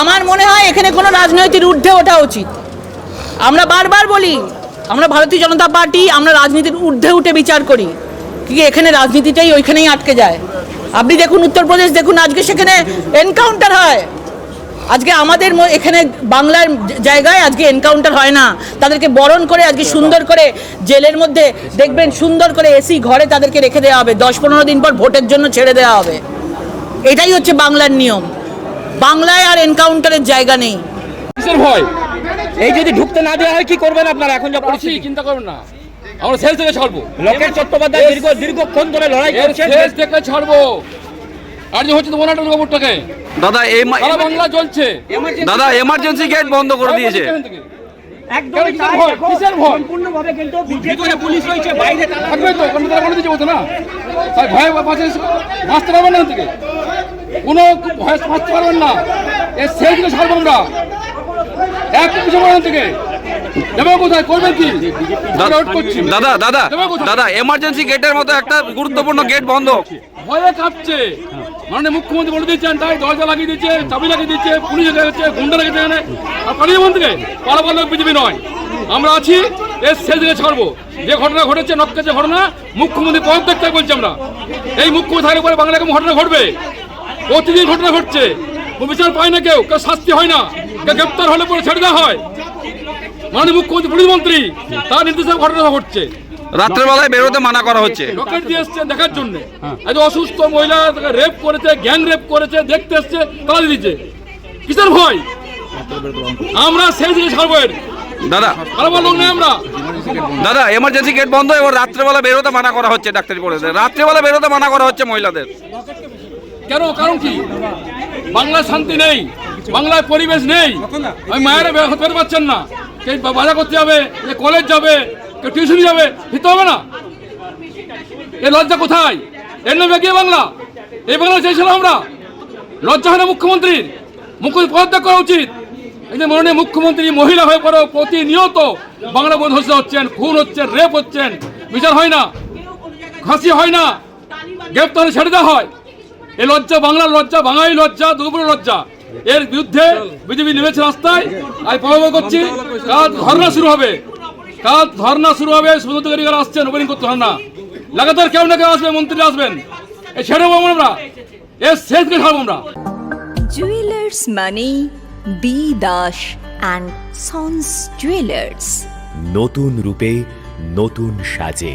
আমার মনে হয় এখানে কোনো রাজনৈতিক ঊর্ধ্বে ওঠা উচিত। আমরা বারবার বলি, আমরা ভারতীয় জনতা পার্টি, আমরা রাজনীতির ঊর্ধ্বে উঠে বিচার করি। কি এখানে রাজনীতিটাই ওইখানেই আটকে যায়? আপনি দেখুন উত্তরপ্রদেশ, দেখুন আজকে সেখানে এনকাউন্টার হয়। আজকে আমাদের এখানে বাংলার জায়গায় আজকে এনকাউন্টার হয় না। তাদেরকে বরণ করে, আজকে সুন্দর করে জেলের মধ্যে দেখবেন সুন্দর করে এসি ঘরে তাদেরকে রেখে দেওয়া হবে। দশ পনেরো দিন পর ভোটের জন্য ছেড়ে দেওয়া হবে। এটাই হচ্ছে বাংলার নিয়ম। বাংলায় আর এনকাউন্টারের জায়গা নেই। কিসের ভয়? এই যদি ঢুকতে না দেওয়া হয় কি করবেন আপনারা? এখন যা পরিস্থিতি। চিন্তা করবেন না। আমরা শেষ থেকে ছাড়বো। লোকের চট্টোপাধ্যায় দীর্ঘ দীর্ঘক্ষণ ধরে লড়াই করছেন। শেষ থেকে ছাড়বো। আর যে হচ্ছে তো ওনাটা খবরটাকে দাদা সারা বাংলা চলছে দাদা এমার্জেন্সি গেট বন্ধ করে দিয়েছে। একদম ভয়? কিসের ভয়? সম্পূর্ণভাবে কিন্তু ভিতরে পুলিশ রয়েছে বাইরে থাকবে তো কোনো তারা বলতো না। ভয় বাঁচে বাঁচতে পারবেন না থেকে। কোনো ভয় বাঁচতে পারবেন না। এর শেষ থেকে ছাড়বো আমরা। এক কিছু থেকে। দাদা দাদা দাদা এমার্জেন্সি গেটের মতো একটা গুরুত্বপূর্ণ গেট বন্ধ। ভয়ে কাঁপছে। মানে মুখ্যমন্ত্রী বলে দিচ্ছেন তাই দরজা লাগিয়ে দিচ্ছে চাবি লাগিয়ে দিচ্ছে পুলিশ গুন্ডা এখানে। আর পালিয়ে থেকে পালাবার লোক বিজেপি নয়। আমরা আছি এর শেষ দিকে ছাড়বো। যে ঘটনা ঘটেছে নক্কাছে ঘটনা মুখ্যমন্ত্রী পদত্যাগ বলছি আমরা। এই মুখ্যমন্ত্রী থাকলে পরে বাংলায় কেমন ঘটনা ঘটবে? প্রতিদিন ঘটনা ঘটছে। বিচার পায় না কেউ কেউ শাস্তি হয় না। কেউ গ্রেপ্তার হলে পরে ছেড়ে দেওয়া হয়। মাননীয় মুখ্যমন্ত্রী পুলিশ মন্ত্রী তার নির্দেশে ঘটনা ঘটছে। রাত্রেবেলায় বেরোতে মানা করা হচ্ছে। রকেট দিয়ে এসছেন দেখার জন্য। আজ অসুস্থ মহিলা রেপ করেছে গ্যাং রেপ করেছে দেখতে এসছে তালা দিচ্ছে কিসের ভয়? আমরা সেই দিকে ছাড়বো দাদা। আলাবার লোক নেই আমরা। দাদা এমার্জেন্সি গেট বন্ধ এবার রাত্রেবেলা বেরোতে মানা করা হচ্ছে ডাক্তারি পড়েছে। রাত্রেবেলা বেরোতে মানা করা হচ্ছে মহিলাদের। কেন? কারণ কি? বাংলায় শান্তি নেই, বাংলায় পরিবেশ নেই। ওই মায়েরা বের হতে পারছেন না। বা- বাজার করতে যাবে, কে কলেজ যাবে কেউ টিউশনি যাবে, দিতে হবে না। এ লজ্জা কোথায়? এর নামে গিয়ে বাংলা? এই বাংলা চেয়েছিলাম আমরা। লজ্জা হয় না মুখ্যমন্ত্রীর? মুখ্যমন্ত্রী পদত্যাগ করা উচিত। এই যে মাননীয় মুখ্যমন্ত্রী মহিলা হয়ে পড়েও প্রতিনিয়ত বাংলা বন্ধ হচ্ছেন, খুন হচ্ছেন রেপ হচ্ছেন, বিচার হয় না, ফাঁসি হয় না, গ্রেপ্তার ছেড়ে দেওয়া হয়। এই লজ্জা বাংলার লজ্জা বাঙালি লজ্জা দুপুর লজ্জা। এর বিরুদ্ধে বিজেপি নেমেছে রাস্তায়। আমি পরামর্শ করছি কাল ধর্ণা শুরু হবে। কাল ধর্ণা শুরু হবে সুমন্ত আসছেন ওপেনিং করতে না লাগাতার কেউ না কেউ আসবে মন্ত্রী আসবেন। এ ছেড়ে আমরা। এর শেষ দিকে ছাড়বো আমরা। জুয়েলার্স মানে B Das and sons jewellers নতুন রূপে নতুন সাজে।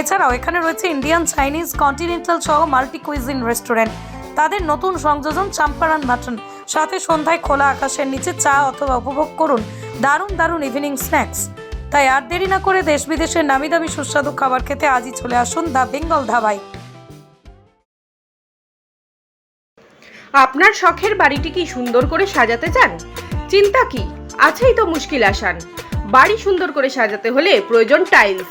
এছাড়াও এখানে রয়েছে ইন্ডিয়ান চাইনিজ কন্টিনেন্টাল সহ মাল্টি কুইজিন রেস্টুরেন্ট তাদের নতুন সংযোজন চাম্পারান মাটন। সাথে সন্ধ্যায় খোলা আকাশের নিচে চা অথবা উপভোগ করুন। দারুণ দারুণ ইভিনিং স্ন্যাক্স তাই আর দেরি না করে দেশ বিদেশের নামি দামি সুস্বাদু খাবার খেতে আজই চলে আসুন দ্য বেঙ্গল ধাবায়। আপনার শখের বাড়িটি কি সুন্দর করে সাজাতে চান? চিন্তা কি? আছেই তো মুশকিল আসান। বাড়ি সুন্দর করে সাজাতে হলে প্রয়োজন টাইলস